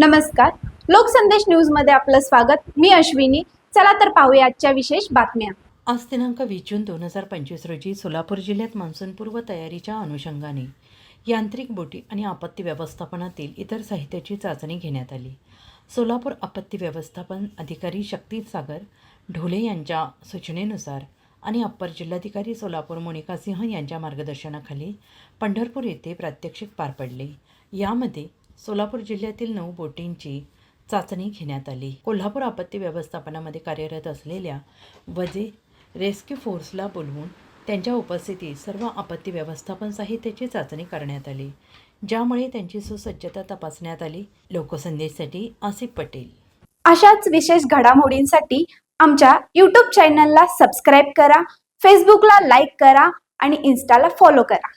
नमस्कार. लोकसंदेश न्यूजमध्ये आपलं स्वागत. मी अश्विनी. चला तर पाहूया आजच्या विशेष बातम्या. आज दिनांक वीस जून दोन हजार पंचवीस रोजी सोलापूर जिल्ह्यात मान्सूनपूर्व तयारीच्या अनुषंगाने यांत्रिक बोटी आणि आपत्ती व्यवस्थापनातील इतर साहित्याची चाचणी घेण्यात आली. सोलापूर आपत्ती व्यवस्थापन अधिकारी शक्ती सागर ढोले यांच्या सूचनेनुसार आणि अप्पर जिल्हाधिकारी सोलापूर मोनिका सिंह यांच्या मार्गदर्शनाखाली पंढरपूर येथे प्रात्यक्षिक पार पडले. यामध्ये सोलापूर जिल्ह्यातील नऊ बोटींची चाचणी घेण्यात आली. कोल्हापूर आपत्ती व्यवस्थापनामध्ये कार्यरत असलेल्या वजे रेस्क्यू फोर्सला बोलवून त्यांच्या उपस्थितीत सर्व आपत्ती व्यवस्थापन साहित्याची चाचणी करण्यात आली ज्यामुळे त्यांची सुसज्जता तपासण्यात आली. लोकसंदेशसाठी आसिफ पटेल. अशाच विशेष घडामोडींसाठी आमच्या यूट्यूब चॅनलला सबस्क्राईब करा फेसबुकला लाईक करा आणि इन्स्टाला फॉलो करा.